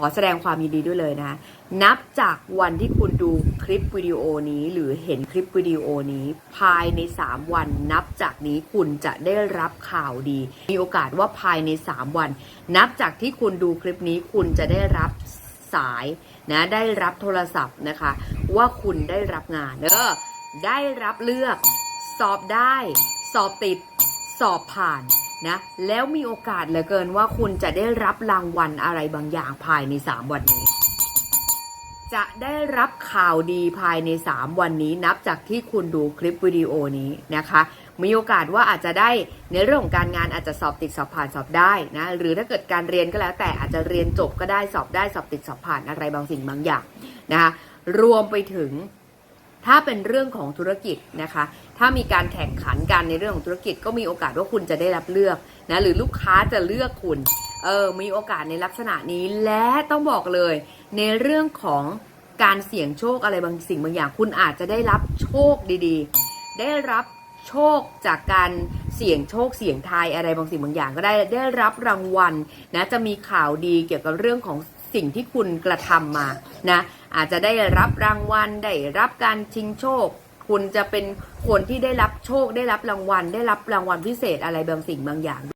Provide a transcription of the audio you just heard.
อแสดงความยินดีด้วยเลยนะนับจากวันที่คุณดูคลิปวิดีโอนี้ หรือเห็นคลิปวิดีโอนี้ ภายใน 3 วัน นับจากนี้คุณจะได้รับข่าวดี มีโอกาสว่าภายใน 3 วัน นับจากที่คุณดูคลิปนี้คุณจะได้รับสายนะได้รับโทรศัพท์นะคะ ว่าคุณได้รับงานเออได้รับเลือก สอบได้ สอบติด สอบผ่าน นะแล้วมีโอกาสเหลือเกินว่าคุณจะได้รับรางวัลอะไรบางอย่างภายใน 3 วันนี้ จะได้รับข่าวดีภายใน 3 วันนี้นับจากที่คุณดูคลิปวิดีโอนี้นะคะมีโอกาสว่าอาจจะได้ในเรื่องของการงานอาจจะสอบติดสอบผ่านสอบได้นะหรือถ้าเกิดการเรียนก็แล้วแต่อาจจะเรียนจบก็ได้สอบได้สอบติดสอบผ่านอะไรบางสิ่งบางอย่างนะคะรวมไปถึง ถ้าเป็นเรื่องของธุรกิจนะคะ ถ้ามีการแข่งขันกันในเรื่องของธุรกิจ ก็มีโอกาสว่าคุณจะได้รับเลือกนะหรือลูกค้าจะเลือกคุณเออมีโอกาสในลักษณะนี้และต้องบอกเลย ในเรื่องของการเสี่ยงโชคอะไรบางสิ่งบางอย่าง คุณอาจจะได้รับโชคดีๆ ได้รับโชคจากการเสี่ยงโชคเสี่ยงทายอะไรบางสิ่งบางอย่างก็ได้ได้รับรางวัลนะจะมีข่าวดีเกี่ยวกับเรื่องของสิ่งที่คุณกระทำมานะ อาจจะได้รับรางวัลได้รับการชิงโชค คุณจะเป็นคนที่ได้รับโชคได้รับรางวัล ได้รับรางวัลพิเศษอะไรบางสิ่งบางอย่าง